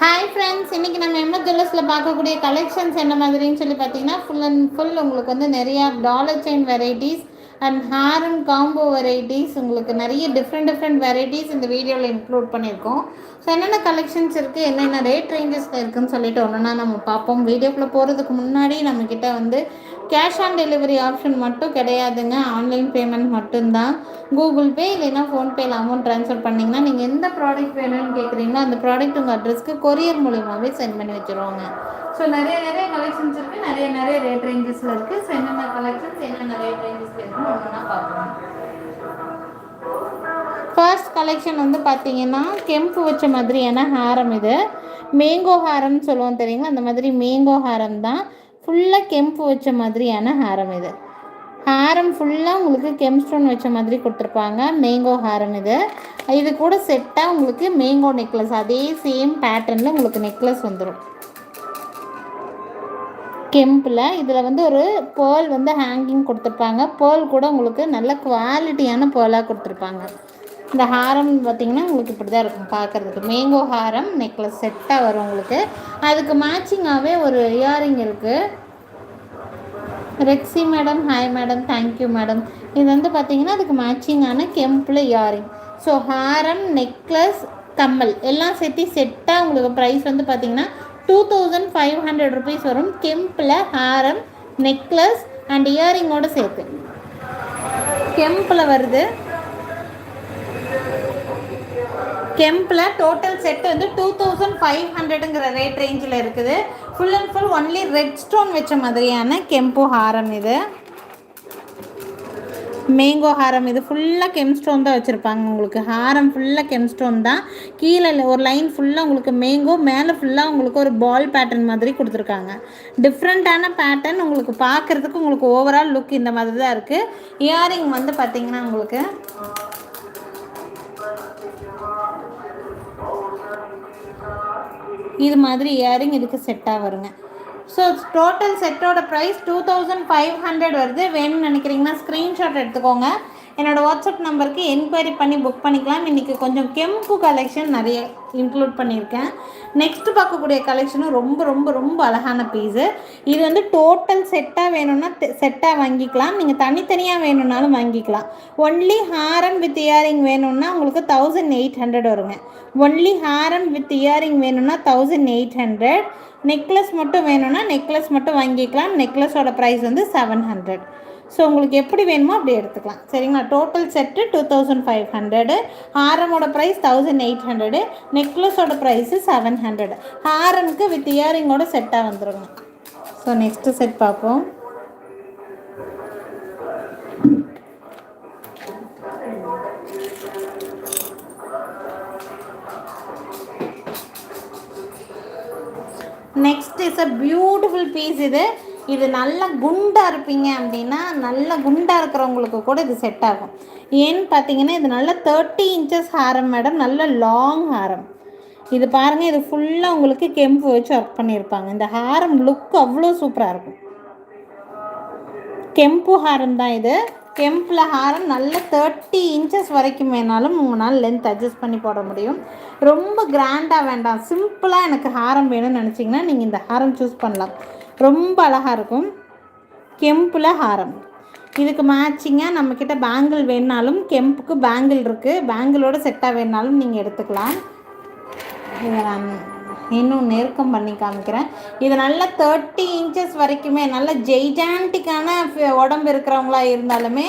Hi friends இன்றைக்கி நம்ம MS ஜுவல்லர்ஸில் பார்க்கக்கூடிய கலெக்ஷன்ஸ் என்ன மாதிரின்னு சொல்லி பார்த்தீங்கன்னா ஃபுல் அண்ட் ஃபுல் உங்களுக்கு வந்து நிறையா dollar chain varieties and hair and combo varieties உங்களுக்கு நிறைய டிஃப்ரெண்ட் டிஃப்ரெண்ட் வெரைட்டிஸ் இந்த வீடியோவில் இன்க்ளூட் பண்ணியிருக்கோம். ஸோ என்னென்ன கலெக்ஷன்ஸ் இருக்குது என்னென்ன ரேட் ரேஞ்சஸில் இருக்குதுன்னு சொல்லிட்டு ஒன்றுனா நம்ம பார்ப்போம். வீடியோக்குள்ளே போகிறதுக்கு முன்னாடி நம்மக்கிட்ட வந்து கேஷ் ஆன் டெலிவரி ஆப்ஷன் மட்டும் கிடையாதுங்க. ஆன்லைன் பேமெண்ட் மட்டும்தான். கூகுள் பே இல்லைன்னா ஃபோன்பேயில் அமௌண்ட் ட்ரான்ஸ்ஃபர் பண்ணிங்கன்னா நீங்கள் எந்த ப்ராடக்ட் வேணும்னு கேட்குறீங்களோ அந்த ப்ராடக்ட் உங்கள் அட்ரஸ்க்கு கொரியர் மூலியமாகவே சென்ட் பண்ணி வச்சுருவாங்க. ஸோ நிறைய நிறைய கலெக்ஷன்ஸ் இருக்குது நிறைய நிறைய ரேட் ரேஞ்சஸில் இருக்குது ஸோ என்னென்ன கலெக்ஷன்ஸ் என்னென்ன ரேட் ரேஞ்சஸில் இருக்குன்னு ஒன்றா பார்க்கலாம். ஃபர்ஸ்ட் கலெக்ஷன் வந்து பார்த்தீங்கன்னா கெம்பு வச்ச மாதிரியான ஹாரம் இது. மேங்கோ ஹாரம்னு சொல்லுவோம் தெரியுங்களா? அந்த மாதிரி மேங்கோ ஹாரம் தான். ஃபுல்லாக கெம்பு வச்ச மாதிரியான ஹாரம் இது. ஹாரம் ஃபுல்லாக உங்களுக்கு கெம் ஸ்டோன் வச்ச மாதிரி கொடுத்துருப்பாங்க. மேங்கோ ஹாரம் இது. இது கூட செட்டாக உங்களுக்கு மேங்கோ நெக்லஸ் அதே சேம் பேட்டர்னில் உங்களுக்கு நெக்லஸ் வந்துடும் கெம்பில் இதில் வந்து ஒரு பேர்ல் வந்து ஹேங்கிங் கொடுத்துருப்பாங்க. பேர்ல் கூட உங்களுக்கு நல்ல குவாலிட்டியான பேர்லாக கொடுத்துருப்பாங்க. இந்த ஹாரம் பார்த்திங்கன்னா உங்களுக்கு இப்படி தான் இருக்கும் பார்க்குறதுக்கு. மேங்கோ ஹாரம் நெக்லஸ் செட்டாக வரும் உங்களுக்கு. அதுக்கு மேட்சிங்காகவே ஒரு இயரிங் இருக்குது Rexy madam hi madam thank you madam இது வந்து பார்த்திங்கன்னா அதுக்கு மேட்சிங்கான கெம்பில் இயரிங் ஸோ ஹாரம் நெக்லஸ் கம்மல் எல்லாம் சேர்த்து செட்டாக உங்களுக்கு ப்ரைஸ் வந்து பார்த்திங்கன்னா two thousand five hundred rupees வரும். கெம்பில் ஹாரம் நெக்லஸ் அண்ட் இயரிங்கோடு சேர்த்து. கெம்பில் வருது. கெம்பில் டோட்டல் செட் வந்து டூ தௌசண்ட் ஃபைவ் ஹண்ட்ரடுங்கிற ரேட் ரேஞ்சில் இருக்குது. Full and full only red stone வச்ச மாதிரியான கெம்பு ஹாரம் இது. மேங்கோ ஹாரம் இது. ஃபுல்லாக கெம்ஸ்டோன் தான் வச்சுருப்பாங்க உங்களுக்கு. ஹாரம் ஃபுல்லாக கெம்ஸ்டோன் தான். கீழே ஒரு லைன் ஃபுல்லாக உங்களுக்கு மேங்கோ மேலே ஃபுல்லாக உங்களுக்கு ஒரு பால் பேட்டர்ன் மாதிரி கொடுத்துருக்காங்க. டிஃப்ரெண்ட்டான பேட்டர்ன் உங்களுக்கு பார்க்குறதுக்கு உங்களுக்கு ஓவரால் லுக் இந்த மாதிரி தான் இருக்குது இயரிங் வந்து பார்த்திங்கன்னா உங்களுக்கு இது மாதிரி இயரிங் இதுக்கு செட்டாக வருங்க. ஸோ டோட்டல் செட்டோட price two thousand five hundred வருது. வேணும்னு நினைக்கிறீங்கன்னா ஸ்க்ரீன்ஷாட் எடுத்துக்கோங்க. என்னோடய வாட்ஸ்அப் நம்பருக்கு என்கொயரி பண்ணி புக் பண்ணிக்கலாம். இன்றைக்கி கொஞ்சம் கெம்பு கலெக்ஷன் நிறைய இன்க்ளூட் பண்ணியிருக்கேன். நெக்ஸ்ட்டு பார்க்கக்கூடிய கலெக்ஷனும் ரொம்ப ரொம்ப ரொம்ப அழகான பீஸு இது வந்து டோட்டல் செட்டாக வேணும்னா செட்டாக வாங்கிக்கலாம். நீங்கள் தனித்தனியாக வேணும்னாலும் வாங்கிக்கலாம். ஒன்லி ஹாரம் வித் இயரிங் வேணும்னா உங்களுக்கு தௌசண்ட் எயிட் ஹண்ட்ரட் வருங்க. ஒன்லி ஹாரம் வித் இயரிங் வேணும்னா தௌசண்ட் எயிட் ஹண்ட்ரட் நெக்லஸ் மட்டும் வேணும்னா நெக்லஸ் மட்டும் வாங்கிக்கலாம். நெக்லஸோட ப்ரைஸ் வந்து செவன் ஹண்ட்ரட் ஸோ உங்களுக்கு எப்படி வேணுமோ அப்படி எடுத்துக்கலாம். சரிங்களா? Total set two thousand five hundred ஹாரமோட price thousand eight hundred நெக்லஸோட ப்ரைஸு செவன் ஹண்ட்ரட் ஹாரமுக்கு வித் இயரிங்கோட செட்டாக வந்துடுங்க ஸோ நெக்ஸ்ட்டு செட் பார்ப்போம். Next is a beautiful piece இது. இது நல்லா குண்டாக இருப்பீங்க அப்படின்னா நல்லா குண்டாக இருக்கிறவங்களுக்கு கூட இது செட் ஆகும். ஏன்னு பார்த்தீங்கன்னா இது நல்ல தேர்ட்டி இன்ச்சஸ் ஹாரம் மேடம் நல்ல லாங் ஹாரம். இது பாருங்கள் இது ஃபுல்லாக உங்களுக்கு கெம்பு வச்சு ஒர்க் பண்ணியிருப்பாங்க. இந்த ஹாரம் லுக் அவ்வளோ சூப்பராக இருக்கும். கெம்பு ஹாரம் தான் இது. கெம்பில் ஹாரம் நல்ல தேர்ட்டி இன்ச்சஸ் வரைக்கும் வேணாலும் உங்களால் லென்த் அட்ஜஸ்ட் பண்ணி போட முடியும். ரொம்ப கிராண்டாக வேண்டாம். சிம்பிளாக எனக்கு ஹாரம் வேணும்னு நினச்சிங்கன்னா நீங்கள் இந்த ஹாரம் சூஸ் பண்ணலாம். ரொம்ப அழகாக இருக்கும். கெம்பில் ஹாரம். இதுக்கு மேட்சிங்காக நம்மக்கிட்ட பேங்கிள் வேணாலும் கெம்புக்கு பேங்கிள் இருக்குது பேங்கிளோட செட்டாக வேணுனாலும் நீங்கள் எடுத்துக்கலாம். இதை நான் இன்னும் நெருக்கம் பண்ணி காமிக்கிறேன். இது நல்லா தேர்ட்டி இன்ச்சஸ் வரைக்குமே நல்ல ஜெய்டான்டிக்கான உடம்பு இருக்கிறவங்களா இருந்தாலுமே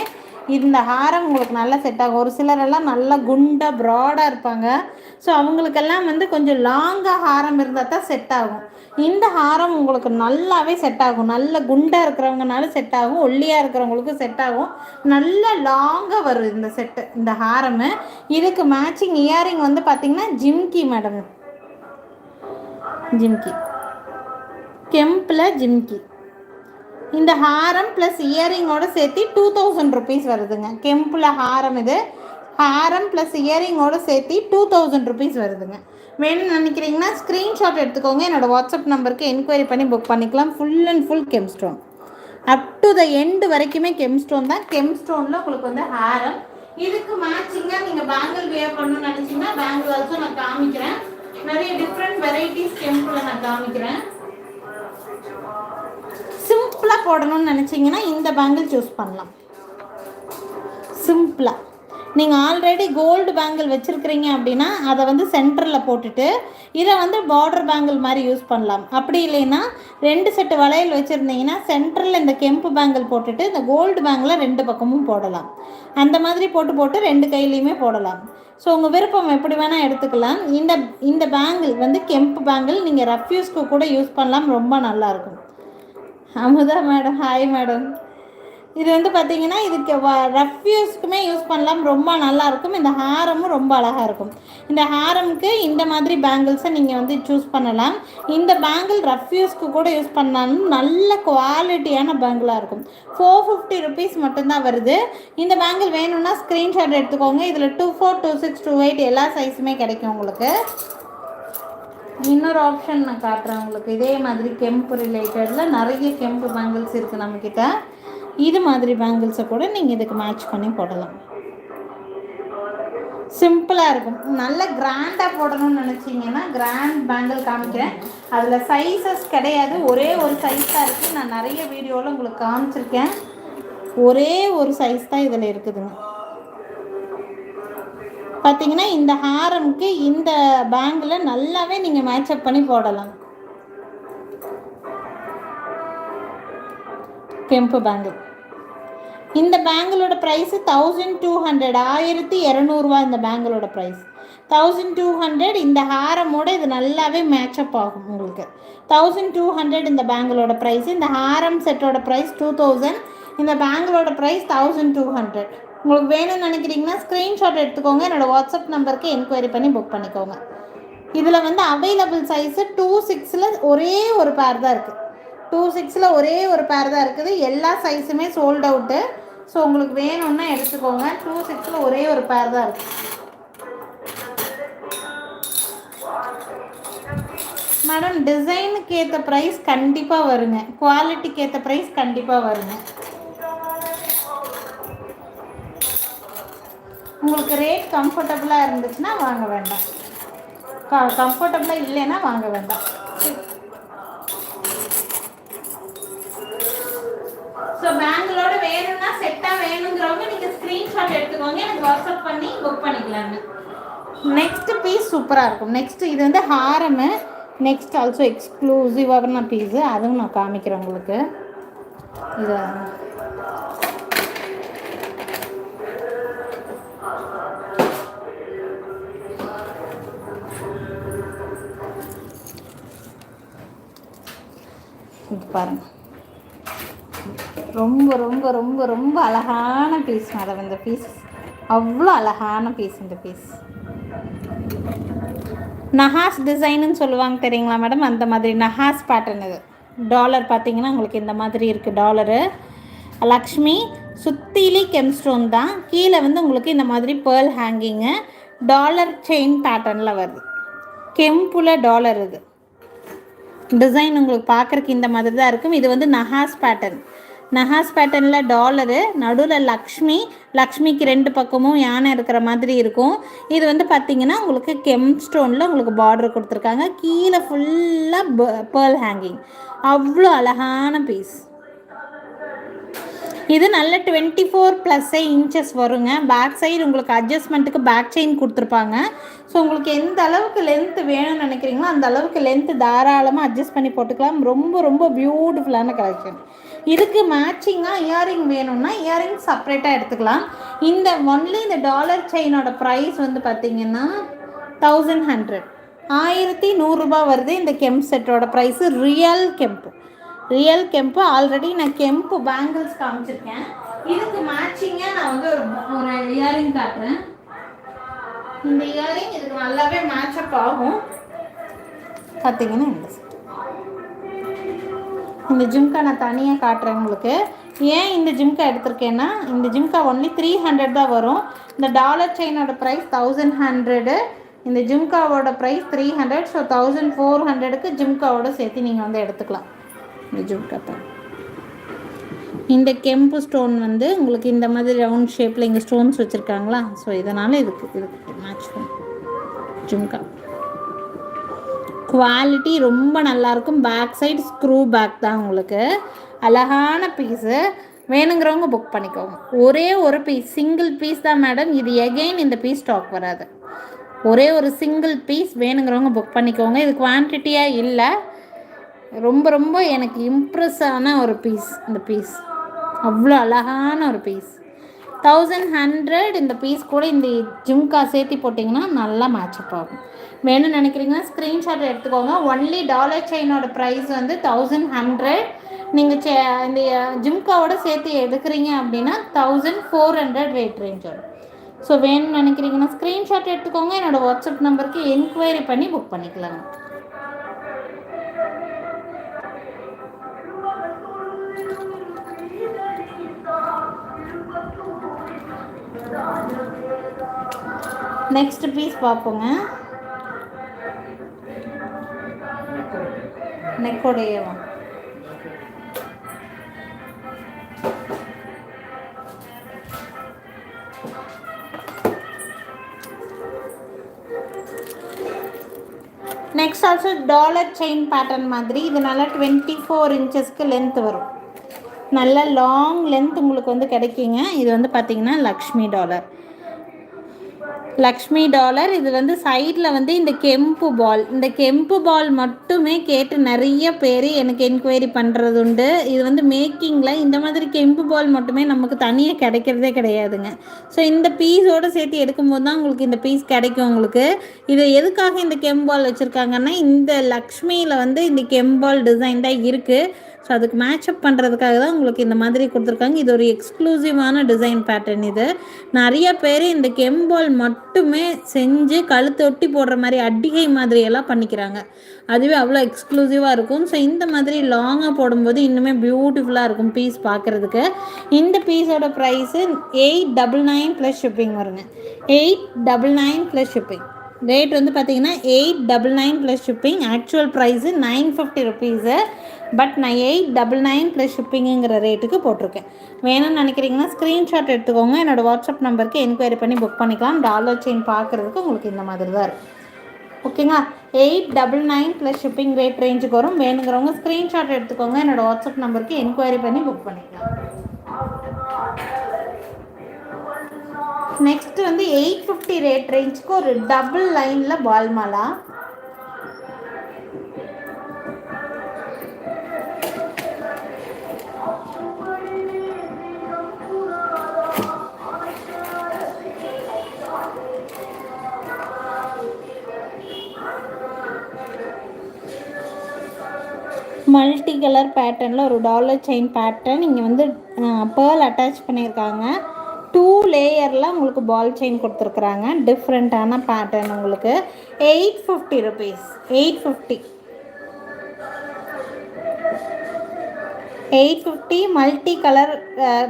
இந்த ஹாரம் உங்களுக்கு நல்லா செட் ஆகும். ஒரு சிலரெல்லாம் நல்லா குண்டாக ப்ராடாக இருப்பாங்க. ஸோ அவங்களுக்கெல்லாம் வந்து கொஞ்சம் லாங்காக ஹாரம் இருந்தால் தான் செட் ஆகும். இந்த ஹாரம் உங்களுக்கு நல்லாவே செட் ஆகும். நல்ல குண்டாக இருக்கிறவங்கனாலும் செட் ஆகும். ஒல்லியாக இருக்கிறவங்களுக்கும் செட் ஆகும். நல்ல லாங்காக வரும் இந்த செட்டு இந்த ஹாரமு. இதுக்கு மேட்சிங் இயரிங் வந்து பார்த்திங்கன்னா ஜிம்கி மேடம் ஜிம்கி. கெம்பில் ஜிம்கி. இந்த ஹாரம் ப்ளஸ் இயரிங்கோடு சேர்த்து டூ தௌசண்ட் ருபீஸ் வருதுங்க. கெம்பில் ஹாரம் இது. ஹாரம் ப்ளஸ் இயரிங்கோடு சேர்த்து டூ தௌசண்ட் ருபீஸ் வருதுங்க. வேணும்னு நினைக்கிறீங்கன்னா ஸ்க்ரீன்ஷாட் எடுத்துக்கோங்க. என்னோடய வாட்ஸ்அப் நம்பருக்கு என்கொயரி பண்ணி புக் பண்ணிக்கலாம். Full and full gemstone up to the end வரைக்குமே கெம்ஸ்டோன் தான். கெம்ஸ்டோனில் உங்களுக்கு வந்து ஹாரம் இதுக்கு மேட்சிங்காக நீங்கள் பேங்கிள் வேர் பண்ணணும்னு நினச்சிங்கன்னா பேங்கிள் ஆல்சோ நான் காமிக்கிறேன். நிறைய டிஃப்ரெண்ட் வெரைட்டிஸ் கெம்பில் நான் காமிக்கிறேன். சிம்பிளாக போடணும்னு நினச்சிங்கன்னா இந்த பேங்கிள் சூஸ் பண்ணலாம். சிம்பிளாக நீங்கள் ஆல்ரெடி கோல்டு பேங்கிள் வச்சுருக்கிறீங்க அப்படின்னா அதை வந்து சென்டரில் போட்டுட்டு இதை வந்து பார்டர் பேங்கிள் மாதிரி யூஸ் பண்ணலாம். அப்படி இல்லைன்னா ரெண்டு செட்டு வளையல் வச்சுருந்தீங்கன்னா சென்டரில் இந்த கெம்பு பேங்கிள் போட்டுட்டு இந்த கோல்டு பேங்கிளை ரெண்டு பக்கமும் போடலாம். அந்த மாதிரி போட்டு போட்டு ரெண்டு கையிலையுமே போடலாம். ஸோ உங்கள் விருப்பம் எப்படி வேணால் எடுத்துக்கலாம். இந்த இந்த பேங்கிள் வந்து கெம்பு பேங்கிள் நீங்கள் ரஃப்யூஸ்க்கு கூட யூஸ் பண்ணலாம். ரொம்ப நல்லாயிருக்கும் அமுதா மேடம் ஹாய் மேடம் இது வந்து பார்த்தீங்கன்னா இதுக்கு ரஃப் யூஸ்க்குமே யூஸ் பண்ணலாம். ரொம்ப நல்லாயிருக்கும் இந்த ஹாரமும் ரொம்ப அழகாக இருக்கும். இந்த ஹாரமுக்கு இந்த மாதிரி பேங்கிள்ஸை நீங்கள் வந்து சூஸ் பண்ணலாம். இந்த பேங்கிள் ரஃப் யூஸ்க்கு கூட யூஸ் பண்ணாலும் நல்ல குவாலிட்டியான பேங்கிளாக இருக்கும். ஃபோர் ஃபிஃப்டி ருபீஸ் மட்டும்தான் வருது. இந்த பேங்கிள் வேணும்னா ஸ்க்ரீன்ஷாட் எடுத்துக்கோங்க. இதில் two four two six two eight எல்லா சைஸுமே கிடைக்கும் உங்களுக்கு. இன்னொரு ஆப்ஷன் நான் காட்டுறேன் உங்களுக்கு. இதே மாதிரி கெம்பு ரிலேட்டடில் நிறைய கெம்பு பேங்கிள்ஸ் இருக்குது நம்மக்கிட்ட இது மாதிரி பேங்கிள்ஸை கூட நீங்கள் இதுக்கு மேட்ச் பண்ணி போடலாம். சிம்பிளாக இருக்கும். நல்ல கிராண்டாக போடணும்னு நினச்சிங்கன்னா கிராண்ட் பேங்கிள் காமிக்கிறேன். அதில் சைஸஸ் கிடையாது. ஒரே ஒரு சைஸாக இருக்குது நான் நிறைய வீடியோவில் உங்களுக்கு காமிச்சிருக்கேன். ஒரே ஒரு சைஸ் தான் இதில் இருக்குதுங்க. பார்த்தீங்கன்னா இந்த ஹாரம்க்கு இந்த பேங்கில் நல்லாவே நீங்கள் மேட்சப் பண்ணி போடலாம். கெம்பு பேங்கிள் இந்த பேங்கிளோட ப்ரைஸு தௌசண்ட் டூ ஹண்ட்ரட் ஆயிரத்தி இரநூறுவா இந்த பேங்கிளோட ப்ரைஸ் தௌசண்ட் டூ ஹண்ட்ரட் இந்த ஹாரமோட இது நல்லாவே மேட்சப் ஆகும் உங்களுக்கு. தௌசண்ட் டூ ஹண்ட்ரட் இந்த பேங்கிளோட ப்ரைஸ் இந்த ஹாரம் செட்டோட ப்ரைஸ் டூ தௌசண்ட் இந்த பேங்கிளோட ப்ரைஸ் தௌசண்ட் டூ ஹண்ட்ரட் உங்களுக்கு வேணும்னு நினைக்கிறீங்கன்னா ஸ்க்ரீன்ஷாட் எடுத்துக்கோங்க. என்னோடய வாட்ஸ்அப் நம்பருக்கு என்கொயரி பண்ணி புக் பண்ணிக்கோங்க. இதில் வந்து அவைலபிள் சைஸு டூ சிக்ஸில் ஒரே ஒரு பேர் தான் இருக்குது டூ சிக்ஸில் ஒரே ஒரு பேர் தான் இருக்குது. எல்லா சைஸுமே சோல்ட் அவுட்டு ஸோ உங்களுக்கு வேணும்னா எடுத்துக்கோங்க. டூ சிக்ஸில் ஒரே ஒரு பேர் தான் இருக்குது மேடம் டிசைனுக்கு ஏற்ற ப்ரைஸ் கண்டிப்பாக வருங்க. குவாலிட்டிக்கு ஏற்ற ப்ரைஸ் கண்டிப்பாக வருங்க. உங்களுக்கு ரேட் கம்ஃபர்டபுளாக இருந்துச்சுன்னா வாங்க வேண்டாம். கம்ஃபர்டபுளாக இல்லைன்னா வாங்க வேண்டாம். ஸ்க்ரீன்ஷாட் எடுத்துக்கோங்க. எனக்கு வாட்ஸ்அப் பண்ணி புக் பண்ணிக்கலாங்க. நெக்ஸ்ட் பீஸ் சூப்பராக இருக்கும். நெக்ஸ்ட் இது வந்து ஹாரமு நெக்ஸ்ட் ஆல்சோ எக்ஸ்க்ளூசிவான பீஸு அதுவும் நான் காமிக்கிறேன் உங்களுக்கு. இதை. இது பாருங்க. ரொம்ப ரொம்ப ரொம்ப ரொம்ப அழகான பீஸ் மேடம் இந்த பீஸ் அவ்வளோ அழகான பீஸ் இந்த பீஸ் நஹாஸ் டிசைனுன்னு சொல்லுவாங்க தெரியுங்களா மேடம் அந்த மாதிரி நஹாஸ் பேட்டர்ன் இது. டாலர் பார்த்தீங்கன்னா உங்களுக்கு இந்த மாதிரி இருக்குது டாலரு லக்ஷ்மி சுத்திலி கெம்ஸ்டோன் தான். கீழே வந்து உங்களுக்கு இந்த மாதிரி பேர்ல் ஹேங்கிங்கு டாலர் செயின் பேட்டர்னில் வருது. கெம்புல டாலர் இது. டிசைன் உங்களுக்கு பார்க்குறக்கு இந்த மாதிரி தான் இருக்கும். இது வந்து நஹாஸ் பேட்டர்ன் நஹாஸ் பேட்டர்னில் டாலரு நடுவில் லக்ஷ்மி லக்ஷ்மிக்கு ரெண்டு பக்கமும் யானை இருக்கிற மாதிரி இருக்கும். இது வந்து பார்த்திங்கன்னா உங்களுக்கு கெம் ஸ்டோனில் உங்களுக்கு பார்டர் கொடுத்துருக்காங்க. கீழே ஃபுல்லாக பேர்ல் ஹேங்கிங் அவ்வளோ அழகான பீஸ் இது நல்ல டுவெண்ட்டி ஃபோர் ப்ளஸ்ஸே இன்ச்சஸ் வருங்க. பேக் சைடு உங்களுக்கு அட்ஜஸ்ட்மெண்ட்டுக்கு பேக் செயின் கொடுத்துருப்பாங்க. ஸோ உங்களுக்கு எந்த அளவுக்கு லென்த்து வேணும்னு நினைக்கிறீங்களோ அந்த அளவுக்கு லென்த்து தாராளமாக அட்ஜஸ்ட் பண்ணி போட்டுக்கலாம். ரொம்ப ரொம்ப பியூட்டிஃபுல்லான கலெக்ஷன் இதுக்கு மேட்சிங்காக இயரிங் வேணும்னா இயரிங் செப்ரேட்டாக எடுத்துக்கலாம். இந்த ஒன்லி இந்த டாலர் செயினோட ப்ரைஸ் வந்து பார்த்திங்கன்னா தௌசண்ட் ஹண்ட்ரட் ஆயிரத்தி நூறுரூபா வருது இந்த கெம்ப் செட்டோட ப்ரைஸு ரியல் கெம்ப்பு ரியல் கெம்பு ஆல்ரெடி நான் கெம்பு பேங்கிள்ஸ் காமிச்சிருக்கேன். இதுக்கு மேட்சிங்காக நான் வந்து ஒரு ஒரு இயரிங் காட்டுறேன். இந்த இயரிங் இதுக்கு நல்லாவே மேட்சப் ஆகும். பார்த்தீங்கன்னா இந்த ஜிம்கா நான் தனியாக காட்டுறேன் உங்களுக்கு. ஏன் இந்த ஜிம்கா எடுத்திருக்கேன்னா இந்த ஜிம்கா ஒன்லி த்ரீ ஹண்ட்ரட் தான் வரும். இந்த டாலர் செயினோட ப்ரைஸ் தௌசண்ட் ஹண்ட்ரடு இந்த ஜிம்காவோட price three hundred so thousand four ஹண்ட்ரடுக்கு ஜிம்காவோட சேர்த்து நீங்கள் வந்து எடுத்துக்கலாம். இந்த ஜிம்கா தான். இந்த கெம்பு ஸ்டோன் வந்து உங்களுக்கு இந்த மாதிரி ரவுண்ட் ஷேப்பில் இங்கே ஸ்டோன்ஸ் வச்சுருக்காங்களா? ஸோ இதனால் இதுக்கு இதுக்கு மேட்ச் பண்ணும் ஜிம்கா. குவாலிட்டி ரொம்ப நல்லாயிருக்கும் பேக் சைடு ஸ்க்ரூ பேக் தான் உங்களுக்கு. அழகான பீஸு வேணுங்கிறவங்க புக் பண்ணிக்கோங்க. ஒரே ஒரு பீஸ் சிங்கிள் பீஸ் தான் மேடம் இது எகெயின் இந்த பீஸ் ஸ்டாக் வராது. ஒரே ஒரு சிங்கிள் பீஸ் வேணுங்கிறவங்க புக் பண்ணிக்கோங்க. இது குவான்டிட்டியாக இல்லை. ரொம்ப ரொம்ப எனக்கு இம்ப்ரெஸ் ஆன ஒரு பீஸ் இந்த பீஸ் அவ்வளோ அழகான ஒரு பீஸ் தௌசண்ட் ஹண்ட்ரட் இந்த பீஸ் கூட இந்த ஜிம்கா சேர்த்து போட்டிங்கன்னா நல்லா மேட்சப் ஆகும். வேணும்னு நினைக்கிறீங்கன்னா ஸ்க்ரீன்ஷாட் எடுத்துக்கோங்க. ஒன்லி டாலர் செயினோட ப்ரைஸ் வந்து தௌசண்ட் ஹண்ட்ரட் நீங்கள் சே இந்த ஜிம்காவோட சேர்த்து எடுக்கிறீங்க அப்படின்னா thousand four hundred rate range so வேணும்னு நினைக்கிறீங்கன்னா ஸ்க்ரீன்ஷாட் எடுத்துக்கோங்க. என்னோடய வாட்ஸ்அப் நம்பருக்கு என்கொயரி பண்ணி புக் பண்ணிக்கலாங்க. நெக்ஸ்ட் பீஸ் பார்ப்போங்க. நெக்கோடையவா? Next also dollar chain pattern மாதிரி. இது நல்லா டுவெண்ட்டி ஃபோர் இன்ச்சஸ்க்கு லென்த் வரும். நல்ல லாங் லென்த் உங்களுக்கு வந்து கிடைக்குங்க. இது வந்து பார்த்திங்கன்னா லக்ஷ்மி டாலர் லக்ஷ்மி டாலர். இது வந்து சைடில் வந்து இந்த கெம்பு பால். இந்த கெம்பு பால் மட்டுமே கேட்டு நிறைய பேர் எனக்கு என்கொயரி பண்ணுறது உண்டு இது வந்து மேக்கிங்கில் இந்த மாதிரி கெம்பு பால் மட்டுமே நமக்கு தனியாக கிடைக்கிறதே கிடையாதுங்க. ஸோ இந்த பீஸோடு சேர்த்து எடுக்கும்போது தான் உங்களுக்கு இந்த பீஸ் கிடைக்கும் உங்களுக்கு. இது எதுக்காக இந்த கெம்பால் வச்சுருக்காங்கன்னா இந்த லக்ஷ்மியில் வந்து இந்த கெம்பால் டிசைன் தான் இருக்குது ஸோ அதுக்கு மேட்சப் பண்ணுறதுக்காக தான் உங்களுக்கு இந்த மாதிரி கொடுத்துருக்காங்க. இது ஒரு எக்ஸ்க்ளூசிவான டிசைன் பேட்டர்ன் இது. நிறைய பேர் இந்த கெம்பால் மட்டுமே செஞ்சு கழுத்து ஒட்டி போடுற மாதிரி அடிகை மாதிரியெல்லாம் பண்ணிக்கிறாங்க. அதுவே அவ்வளோ எக்ஸ்க்ளூசிவாக இருக்கும். ஸோ இந்த மாதிரி லாங்காக போடும்போது இன்னுமே பியூட்டிஃபுல்லாக இருக்கும் பீஸ் பார்க்குறதுக்கு. இந்த பீஸோட price eight double nine plus shipping வருங்க. Eight double nine plus shipping rate வந்து பார்த்தீங்கன்னா eight double nine plus shipping actual price nine fifty rupees but நான் எயிட் டபுள் நைன் ப்ளஸ் ஷிப்பிங்குங்கிற ரேட்டுக்கு போட்டிருக்கேன். வேணும்னு நினைக்கிறீங்கன்னா ஸ்க்ரீன்ஷாட் எடுத்துக்கோங்க. என்னோடய வாட்ஸ்அப் நம்பருக்கு என்கொயரி பண்ணி புக் பண்ணிக்கலாம். டாலர் செயின் பார்க்குறதுக்கு உங்களுக்கு இந்த மாதிரி தான் இருக்கும். ஓகேங்களா eight double nine plus shipping rate ரேஞ்சுக்கு வரும். வேணுங்கிறவங்க ஸ்க்ரீன்ஷாட் எடுத்துக்கோங்க. என்னோடய வாட்ஸ்அப் நம்பருக்கு என்கொயரி பண்ணி புக் பண்ணிக்கலாம். நெக்ஸ்ட் வந்து எயிட் ஃபிஃப்டி ரேட் ரேஞ்சுக்கு ஒரு டபுள் லைனில் பால் மாலா மல்டி கலர் பேட்டர்னில் ஒரு டாலர் செயின் பேட்டர்ன் இங்கே வந்து பேர்ல் அட்டாச் பண்ணியிருக்காங்க. டூ லேயரில் உங்களுக்கு பால் செயின் கொடுத்துருக்குறாங்க. டிஃப்ரெண்ட்டான பேட்டர்ன் உங்களுக்கு. Eight fifty rupees eight fifty eight fifty multi colour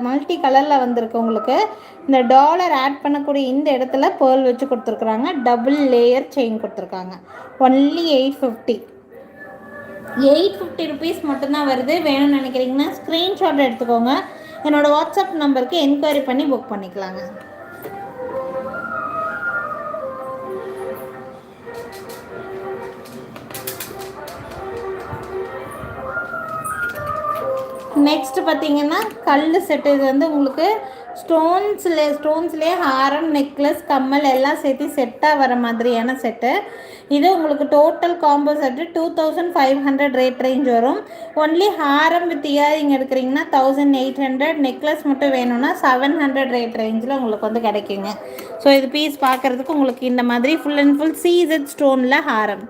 multi கலரில் வந்திருக்கு உங்களுக்கு. இந்த டாலர் ஆட் பண்ணக்கூடிய இந்த இடத்துல பேர்ல் வச்சு கொடுத்துருக்குறாங்க. டபுள் லேயர் செயின் கொடுத்துருக்காங்க. Only eight fifty eight fifty rupees மட்டும்தான் வருது. வேணும்னு நினைக்கிறீங்கன்னா ஸ்க்ரீன்ஷாட் எடுத்துக்கோங்க. என்னோடய வாட்ஸ்அப் நம்பருக்கு என்கொயரி பண்ணி புக் பண்ணிக்கலாங்க. நெக்ஸ்ட் பார்த்தீங்கன்னா கல் செட்டு இது வந்து உங்களுக்கு ஸ்டோன்ஸில் ஸ்டோன்ஸ்லேயே ஹாரம் நெக்லஸ் கம்மல் எல்லாம் சேர்த்து செட்டாக வர மாதிரியான செட்டு இது உங்களுக்கு total combo set two thousand five hundred rate range வரும். ஒன்லி ஹாரம் வித் இயரிங் எடுக்கிறீங்கன்னா தௌசண்ட் எயிட் ஹண்ட்ரட் நெக்லஸ் மட்டும் வேணும்னா செவன் ஹண்ட்ரட் ரேட் ரேஞ்சில் உங்களுக்கு வந்து கிடைக்குங்க. ஸோ இது பீஸ் பார்க்குறதுக்கு உங்களுக்கு இந்த மாதிரி ஃபுல் அண்ட் ஃபுல் சீசட் ஸ்டோனில் ஹாரம்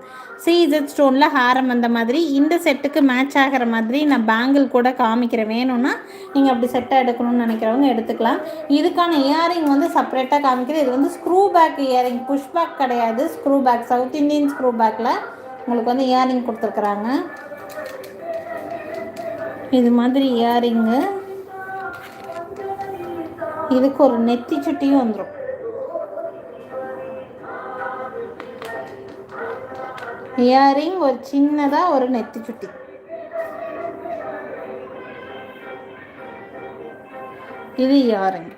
சீசட் ஸ்டோனில் ஹாரம் அந்த மாதிரி இந்த செட்டுக்கு மேட்ச் ஆகிற மாதிரி நான் பேங்கிள் கூட காமிக்கிறேன் வேணும்னா நீங்கள் அப்படி செட்டாக எடுக்கணும்னு நினைக்கிறவங்க எடுத்துக்கலாம். இதுக்கான இயரிங் வந்து செப்பரேட்டாக காமிக்கிறேன். இது வந்து screw back earring push back கிடையாது. Screw back South Indian screw பேக்கில் உங்களுக்கு வந்து இயரிங் கொடுத்துருக்குறாங்க. இது மாதிரி இயரிங்கு இதுக்கு ஒரு நெத்தி சுட்டியும் வந்துடும் இயரிங் ஒரு சின்னதாக ஒரு நெத்தி சுட்டி. இது இயரிங்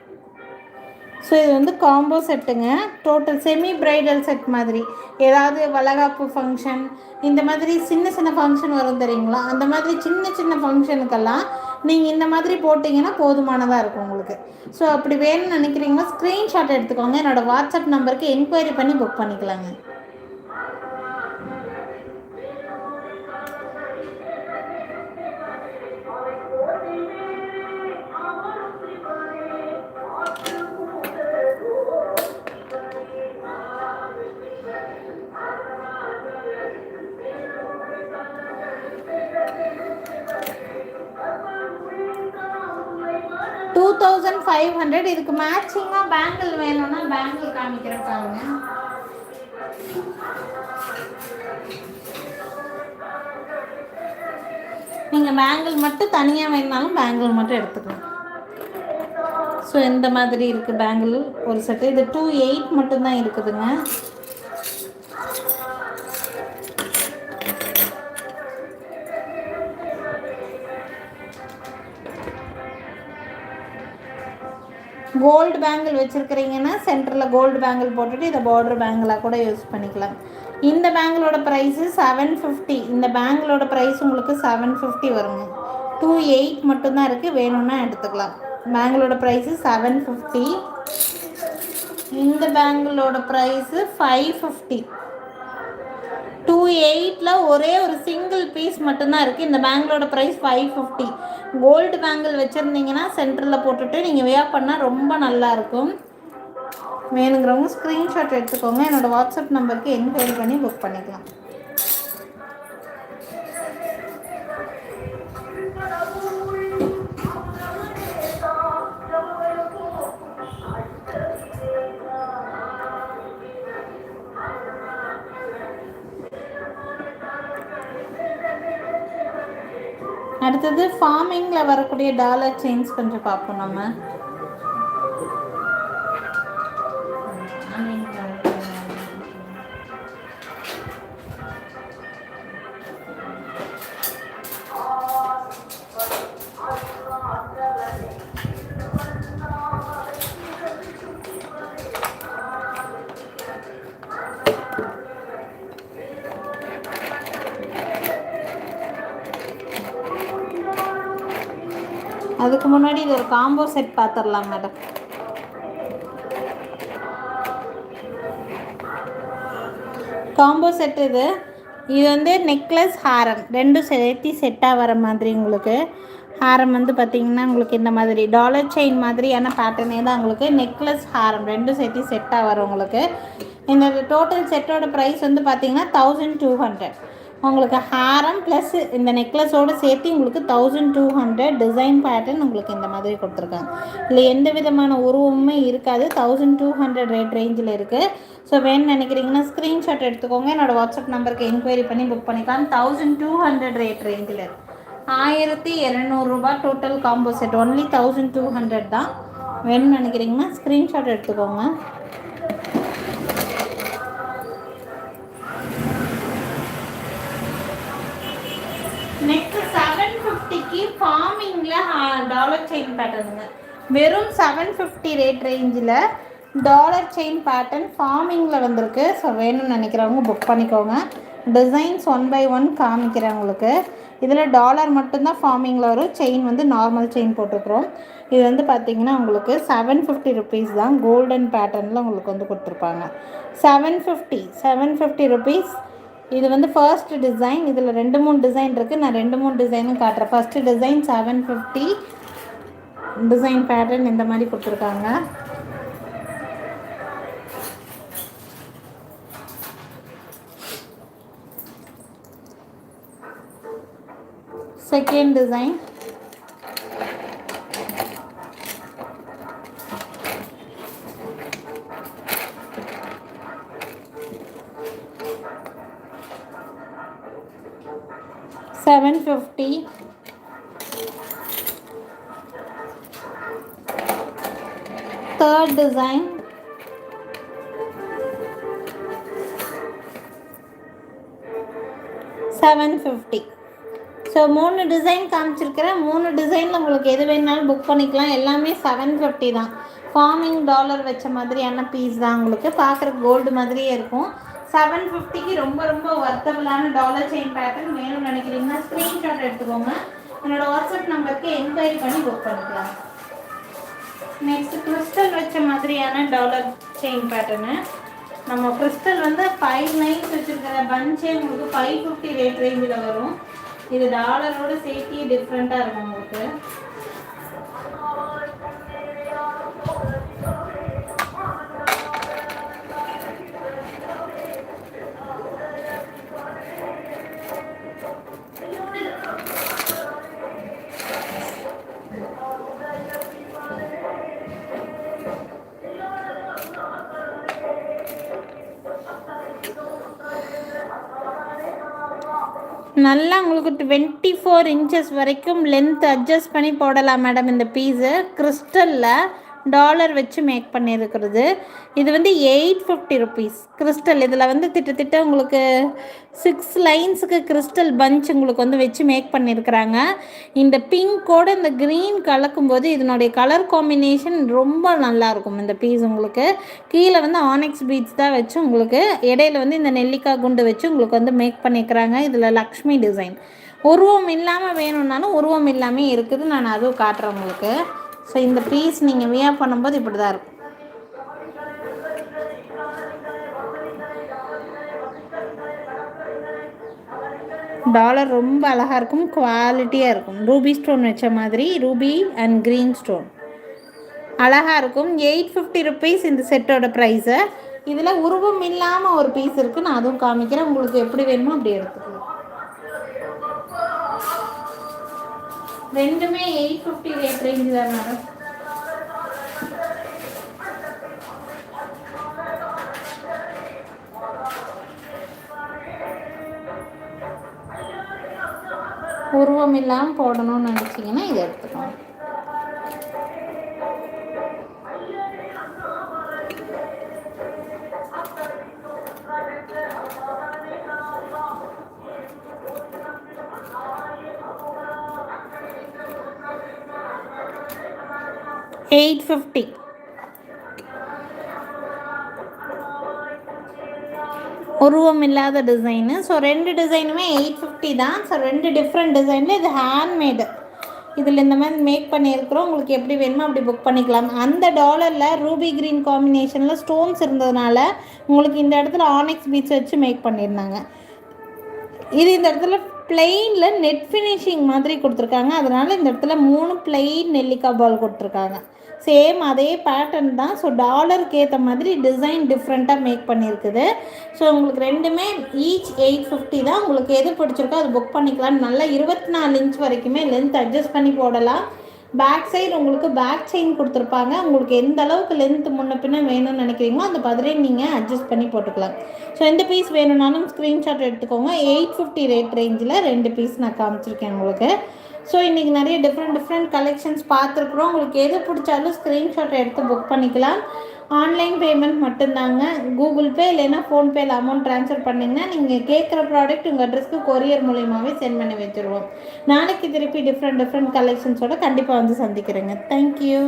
ஸோ இது வந்து காம்போ செட்டுங்க டோட்டல் செமி ப்ரைடல் செட் மாதிரி. ஏதாவது வளகாப்பு ஃபங்க்ஷன் இந்த மாதிரி சின்ன சின்ன ஃபங்க்ஷன் வரும் தெரியுங்களா? அந்த மாதிரி சின்ன சின்ன ஃபங்க்ஷனுக்கெல்லாம் நீங்கள் இந்த மாதிரி போட்டிங்கன்னா போதுமானதாக இருக்கும் உங்களுக்கு. ஸோ அப்படி வேணும்னு நினைக்கிறீங்களா ஸ்க்ரீன்ஷாட் எடுத்துக்கோங்க. என்னோடய வாட்ஸ்அப் நம்பருக்கு என்கொயரி பண்ணி புக் பண்ணிக்கலாங்க. டூ தௌசண்ட் ஃபைவ் ஹண்ட்ரட் இதுக்கு மேட்சிங்காக பேங்கிள் வேணும்னா பேங்கிள் காமிக்கிறேன் பாருங்க. நீங்கள் பேங்கிள் மட்டும் தனியாக வேணுனாலும் பேங்கிள் மட்டும் எடுத்துக்கலாம். ஸோ இந்த மாதிரி இருக்குது பேங்கிள் ஒரு செட்டு இது டூ எயிட் மட்டும்தான் இருக்குதுங்க. கோல்டு பேங்கிள் வச்சுருக்கிறீங்கன்னா சென்டரில் கோல்டு பேங்கிள் போட்டுட்டு இதை பார்டர் பேங்கிளாக கூட யூஸ் பண்ணிக்கலாம். இந்த பேங்கிளோட ப்ரைஸு செவன் ஃபிஃப்டி இந்த பேங்கிளோட ப்ரைஸ் உங்களுக்கு செவன் ஃபிஃப்டி வருங்க. டூ எயிட் மட்டும்தான் இருக்குது வேணும்னா எடுத்துக்கலாம். பேங்கிளோட ப்ரைஸு செவன் ஃபிஃப்டி இந்த பேங்கிளோட ப்ரைஸு ஃபைவ் ஃபிஃப்டி டூ எயிட்டில் ஒரே ஒரு சிங்கிள் பீஸ் மட்டும்தான் இருக்குது இந்த பேங்கிளோட price five fifty gold bangle வச்சுருந்தீங்கன்னா சென்டரில் போட்டுட்டு நீங்கள் வியர் பண்ணால் ரொம்ப நல்லாயிருக்கும் வேணுங்கிறவங்க ஸ்க்ரீன்ஷாட் எடுத்துக்கோங்க. என்னோடய வாட்ஸ்அப் நம்பருக்கு என்கொயரி பண்ணி புக் பண்ணிக்கலாம். அடுத்தது ஃபார்மிங்கில் வரக்கூடிய டாலர் சேஞ்ச் கொஞ்சம் பார்ப்போம் நம்ம. காம்போ செட் பார்த்துடலாம் மேடம் காம்போ செட் இது. இது வந்து நெக்லஸ் ஹாரம் ரெண்டும் சேர்த்தி செட்டாக வர மாதிரி உங்களுக்கு. ஹாரம் வந்து பார்த்திங்கன்னா உங்களுக்கு இந்த மாதிரி டாலர் செயின் மாதிரியான பேட்டர்னே தான் உங்களுக்கு நெக்லஸ் ஹாரம் ரெண்டும் சேர்த்து செட்டாக வரும் உங்களுக்கு. இந்த டோட்டல் செட்டோட ப்ரைஸ் வந்து பார்த்திங்கன்னா தௌசண்ட் டூ ஹண்ட்ரட் உங்களுக்கு ஹாரம் ப்ளஸ் இந்த நெக்லஸோடு சேர்த்து உங்களுக்கு thousand two hundred design pattern உங்களுக்கு இந்த மாதிரி கொடுத்துருக்காங்க. இல்லை எந்த விதமான உருவமுமே இருக்காது. தௌசண்ட் டூ ஹண்ட்ரட் ரேட் ரேஞ்சில் இருக்குது ஸோ வேணும்னு நினைக்கிறீங்கன்னா ஸ்க்ரீன்ஷாட் எடுத்துக்கோங்க. என்னோடய வாட்ஸ்அப் நம்பருக்கு என்கொயரி பண்ணி புக் பண்ணிக்கலாம். தௌசண்ட் டூ ஹண்ட்ரட் ரேட் ரேஞ்சில் இருக்குது ஆயிரத்தி இரநூறுபா total combo set only thousand two hundred தான். வேணும்னு நினைக்கிறீங்கன்னா ஸ்க்ரீன்ஷாட் எடுத்துக்கோங்க. நெக்ஸ்ட் செவன் ஃபிஃப்டிக்கு ஃபார்மிங்கில் டாலர் செயின் பேட்டர்னுங்க வெறும் செவன் ஃபிஃப்டி ரேட் ரேஞ்சில் டாலர் செயின் பேட்டர்ன் ஃபார்மிங்கில் வந்திருக்கு. ஸோ வேணும்னு நினைக்கிறவங்க புக் பண்ணிக்கோங்க. டிசைன்ஸ் ஒன் பை ஒன் காமிக்கிறேன் உங்களுக்கு இதில் டாலர் மட்டும்தான் ஃபார்மிங்கில் வரும். செயின் வந்து நார்மல் செயின் போட்டுக்கிறோம் இது வந்து பார்த்திங்கன்னா உங்களுக்கு செவன் ஃபிஃப்டி ருபீஸ் தான் கோல்டன் பேட்டர்னில் உங்களுக்கு வந்து கொடுத்துருப்பாங்க. Seven fifty seven fifty rupees இது வந்து ஃபர்ஸ்ட் டிசைன் இதில் ரெண்டு மூணு டிசைன் இருக்குது நான் ரெண்டு மூணு டிசைனும் காட்டுறேன். First design seven fifty design pattern இந்த மாதிரி கொடுத்துருக்காங்க. செகண்ட் டிசைன் ஃபிஃப்டி ஸோ மூணு டிசைன் காமிச்சிருக்கிறேன். மூணு டிசைனில் உங்களுக்கு எது வேணாலும் புக் பண்ணிக்கலாம். எல்லாமே செவன் ஃபிஃப்டி தான். ஃபார்மிங் டாலர் வச்ச மாதிரியான பீஸ் தான் உங்களுக்கு. பார்க்குற கோல்டு மாதிரியே இருக்கும். செவன் ஃபிஃப்டிக்கு ரொம்ப ரொம்ப ஒர்த்தபிளான டாலர் செயின் பேட்டர்ன் வேணும்னு நினைக்கிறீங்கன்னா ஸ்க்ரீன்ஷாட் எடுத்துக்கோங்க. என்னோட வாட்ஸ்அப் நம்பருக்கு என்கொயரி பண்ணி புக் பண்ணிக்கலாம். நெக்ஸ்ட் கிறிஸ்டல் வச்ச மாதிரியான டாலர் செயின் பேட்டர்னு நம்ம கிறிஸ்டல் வந்து ஃபைவ் நைன்ஸ் வச்சுருக்கிற பஞ்சே உங்களுக்கு ஃபைவ் ஃபிஃப்டி ரேட் ரேஞ்சில் வரும். இது டாலரோட சேர்த்தி டிஃப்ரெண்ட்டாக இருக்கும் உங்களுக்கு. நல்லா உங்களுக்கு டுவெண்ட்டி ஃபோர் இன்ச்சஸ் வரைக்கும் லென்த் அட்ஜஸ்ட் பண்ணி போடலாம் மேடம் இந்த பீஸு கிறிஸ்டலில் டாலர் வச்சு மேக் பண்ணியிருக்கிறது. இது வந்து எயிட் ஃபிஃப்டி ருபீஸ் கிறிஸ்டல் இதில் வந்து திட்டத்திட்ட உங்களுக்கு சிக்ஸ் லைன்ஸுக்கு கிறிஸ்டல் பஞ்ச் உங்களுக்கு வந்து வச்சு மேக் பண்ணியிருக்கிறாங்க. இந்த பிங்கோட இந்த க்ரீன் கலக்கும்போது இதனுடைய கலர் காம்பினேஷன் ரொம்ப நல்லாயிருக்கும் இந்த பீஸ் உங்களுக்கு. கீழே வந்து ஆனிக்ஸ் பீட்ஸ் தான் வச்சு உங்களுக்கு இடையில வந்து இந்த நெல்லிக்காய் குண்டு வச்சு உங்களுக்கு வந்து மேக் பண்ணியிருக்கிறாங்க. இதில் லக்ஷ்மி டிசைன் உருவம் இல்லாமல் வேணும்னாலும் உருவம் இல்லாமல் இருக்குது. நான் அதுவும் காட்டுறேன் உங்களுக்கு. ஸோ இந்த பீஸ் நீங்கள் வியா பண்ணும்போது இப்படி தான் இருக்கும். டாலர் ரொம்ப அழகாக இருக்கும் குவாலிட்டியாக இருக்கும். ரூபி ஸ்டோன் வச்ச மாதிரி ரூபி அண்ட் க்ரீன் ஸ்டோன் அழகாக இருக்கும். எயிட் ஃபிஃப்டி ருபீஸ் இந்த செட்டோட ப்ரைஸு இதில் உருவம் இல்லாமல் ஒரு பீஸ் இருக்குது நான் அதுவும் காமிக்கிறேன். உங்களுக்கு எப்படி வேணுமோ அப்படி எடுத்துக்கலாம். ரெண்டுமே எயிட் ஃபிஃப்டி ரேட் ரேஞ்சு தான் மேடம் உருவம் இல்லாமல் போடணும்னு நினச்சிங்கன்னா இதை எடுத்துக்கணும் எயிட் ஃபிஃப்டி உருவம் இல்லாத டிசைனு ஸோ ரெண்டு டிசைனுமே எயிட் ஃபிஃப்டி தான். ஸோ ரெண்டு டிஃப்ரெண்ட் டிசைனில் இது ஹேண்ட்மேடு இதில் இந்த மாதிரி மேக் பண்ணியிருக்கிறோம். உங்களுக்கு எப்படி வேணுமோ அப்படி புக் பண்ணிக்கலாம். அந்த டாலரில் ரூபி க்ரீன் காம்பினேஷனில் ஸ்டோன்ஸ் இருந்ததுனால உங்களுக்கு இந்த இடத்துல ஆனிக்ஸ் பீச் வச்சு மேக் பண்ணியிருந்தாங்க. இது இந்த இடத்துல பிளெயினில் நெட் ஃபினிஷிங் மாதிரி கொடுத்துருக்காங்க. அதனால் இந்த இடத்துல மூணு பிளெயின் நெல்லிக்காய் பால் கொடுத்துருக்காங்க. சேம் அதே பேட்டர்ன் தான். ஸோ டாலருக்கு ஏற்ற மாதிரி டிசைன் டிஃப்ரெண்ட்டாக மேக் பண்ணியிருக்குது. ஸோ உங்களுக்கு ரெண்டுமே ஈச் எயிட் ஃபிஃப்டி தான். உங்களுக்கு எது பிடிச்சிருக்கோ அது புக் பண்ணிக்கலாம். நல்லா இருபத்தி நாலு இன்ச் வரைக்குமே லென்த் அட்ஜஸ்ட் பண்ணி போடலாம். பேக் சைடு உங்களுக்கு பேக் செயின் கொடுத்துருப்பாங்க. உங்களுக்கு எந்த அளவுக்கு லென்த் முன்ன பின்ன வேணும்னு நினைக்கிறீங்களோ அந்த பதிலே நீங்கள் அட்ஜஸ்ட் பண்ணி போட்டுக்கலாம். ஸோ எந்த பீஸ் வேணும்னாலும் ஸ்க்ரீன்ஷாட் எடுத்துக்கோங்க. எயிட் ஃபிஃப்டி ரேட் ரேஞ்சில் ரெண்டு பீஸ் நான் காமிச்சிருக்கேன் உங்களுக்கு. ஸோ இன்றைக்கி நிறைய டிஃப்ரெண்ட் டிஃப்ரெண்ட் கலெக்ஷன்ஸ் பார்த்துருக்குறோம். உங்களுக்கு எது பிடிச்சாலும் ஸ்க்ரீன்ஷாட் எடுத்து புக் பண்ணிக்கலாம். ஆன்லைன் பேமெண்ட் மட்டும்தாங்க. கூகுள் பே இல்லைன்னா ஃபோன்பேயில் அமௌண்ட் ட்ரான்ஸ்ஃபர் பண்ணிங்கன்னா நீங்கள் கேட்குற ப்ராடக்ட் உங்கள் அட்ரஸ்க்கு கொரியர் மூலியமாகவே சென்ட் பண்ணி வச்சுருவோம் நாளைக்கு திருப்பி டிஃப்ரெண்ட் டிஃப்ரெண்ட் கலெக்ஷன்ஸோட கண்டிப்பாக வந்து சந்திக்கிறேங்க. தேங்க்யூ